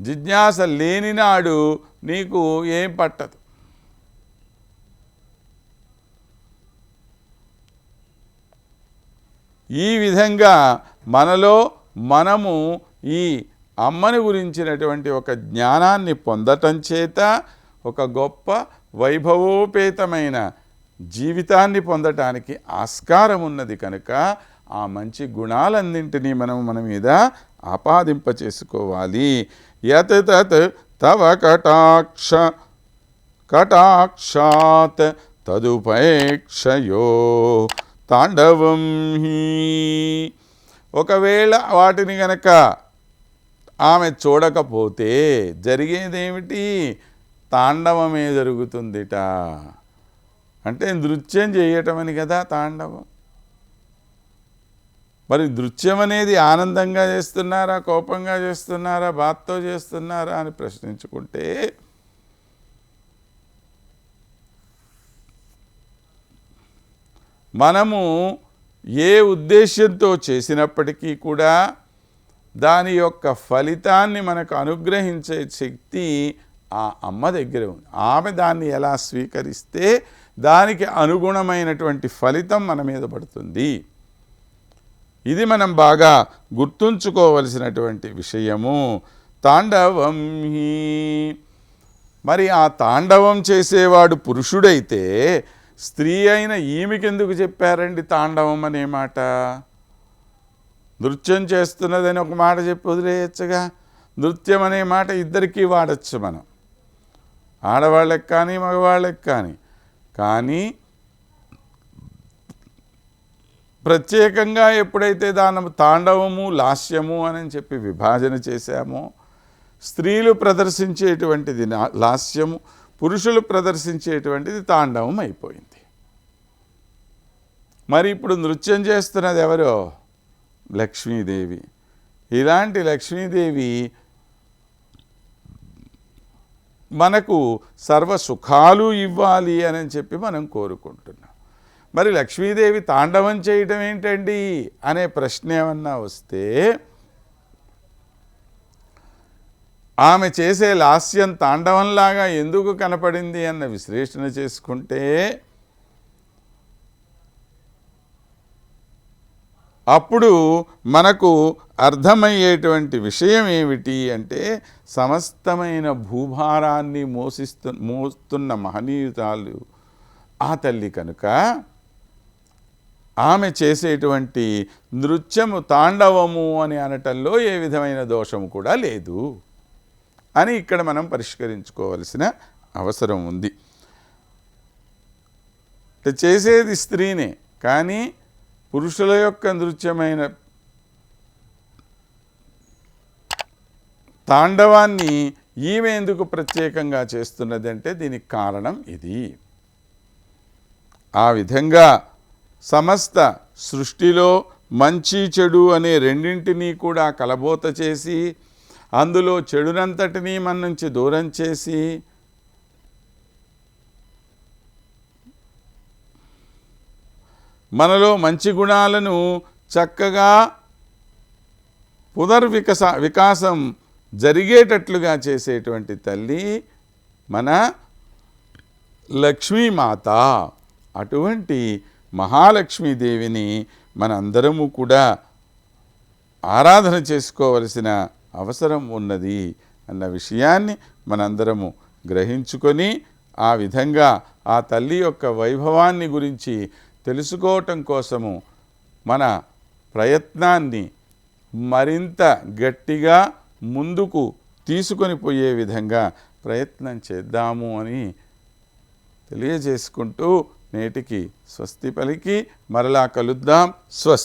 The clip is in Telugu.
జిజ్ఞాస లేనినాడు నీకు ఏం పట్టదు. ఈ విధంగా మనలో మనము ఈ అమ్మని గురించినటువంటి ఒక జ్ఞానాన్ని పొందటం చేత ఒక గొప్ప వైభవోపేతమైన జీవితాన్ని పొందటానికి ఆస్కారం ఉన్నది కనుక ఆ మంచి గుణాలన్నింటినీ మనం మన మీద ఆపాదింప చేసుకోవాలి యత్ తత్ తవ కటాక్ష కటాక్షాత్ తదుపేక్షయో తాండవం హీ. ఒకవేళ వాటిని గనక ఆమె చూడకపోతే జరిగేదేమిటి? తాండవమే జరుగుతుందిట. అంటే నృత్యం చేయటమని కదా తాండవం. మరి నృత్యం అనేది ఆనందంగా చేస్తున్నారా కోపంగా చేస్తున్నారా బాధతో చేస్తున్నారా అని ప్రశ్నించుకుంటే మనము ఏ ఉద్దేశంతో చేసినప్పటికీ కూడా దాని యొక్క ఫలితాన్ని మనకు అనుగ్రహించే శక్తి ఆ అమ్మ దగ్గర ఉంది. ఆమె దాన్ని ఎలా స్వీకరిస్తే దానికి అనుగుణమైనటువంటి ఫలితం మన మీద పడుతుంది. ఇది మనం బాగా గుర్తుంచుకోవలసినటువంటి విషయము. తాండవం హీ. మరి ఆ తాండవం చేసేవాడు పురుషుడైతే స్త్రీ అయిన ఈమెకెందుకు చెప్పారండి తాండవం అనే మాట? నృత్యం చేస్తున్నదని ఒక మాట చెప్పి వదిలేయచ్చుగా. నృత్యం అనే మాట ఇద్దరికీ వాడచ్చు మనం. ఆడవాళ్ళకి కానీ మగవాళ్ళకి కానీ. కానీ ప్రత్యేకంగా ఎప్పుడైతే దాని తాండవము లాస్యము అని చెప్పి విభాజన చేశామో స్త్రీలు ప్రదర్శించేటువంటిది నా- లాస్యము పురుషులు ప్రదర్శించేటువంటిది తాండవం అయిపోయింది. మరి ఇప్పుడు నృత్యం చేస్తున్నది ఎవరో? లక్ష్మీదేవి. ఇలాంటి లక్ష్మీదేవి మనకు సర్వ సుఖాలు ఇవ్వాలి అని చెప్పి మనం కోరుకుంటున్నాం. మరి లక్ష్మీదేవి తాండవం చేయటం ఏంటండి అనే ప్రశ్న ఏమన్నా వస్తే ఆమె చేసే లాస్యం తాండవంలాగా ఎందుకు కనపడింది అన్న విశ్లేషణ చేసుకుంటే అప్పుడు మనకు అర్థమయ్యేటువంటి విషయం ఏమిటి అంటే సమస్తమైన భూభారాన్ని మోసిస్తు మోస్తున్న మహనీయుతాలు ఆ తల్లి కనుక ఆమె చేసేటువంటి నృత్యము తాండవము అని అనటంలో ఏ విధమైన దోషము కూడా లేదు. అని ఇక్కడ మనం పరిష్కరించుకోవలసిన అవసరం ఉంది. అంటే చేసేది స్త్రీనే కానీ పురుషుల యొక్క నృత్యమైన తాండవాన్ని ఈమె ఎందుకు ప్రత్యేకంగా చేస్తున్నది అంటే దీనికి కారణం ఇది. ఆ విధంగా సమస్త సృష్టిలో మంచి చెడు అనే రెండింటినీ కూడా కలబోత చేసి అందులో చెడునంతటినీ మన నుంచి దూరం చేసి మనలో మంచి గుణాలను చక్కగా పునర్వికస వికాసం జరిగేటట్లుగా చేసేటువంటి తల్లి మన లక్ష్మీమాత. అటువంటి మహాలక్ష్మీదేవిని మనందరము కూడా ఆరాధన చేసుకోవలసిన అవసరం ఉన్నది అన్న విషయాన్ని మనందరము గ్రహించుకొని ఆ విధంగా ఆ తల్లి యొక్క వైభవాన్ని గురించి తెలుసుకోవటం కోసము మన ప్రయత్నాన్ని మరింత గట్టిగా ముందుకు తీసుకొని పోయే విధంగా ప్రయత్నం చేద్దాము అని తెలియజేసుకుంటూ నేటికి స్వస్తి పలికి మరలా కలుద్దాం. స్వస్తి.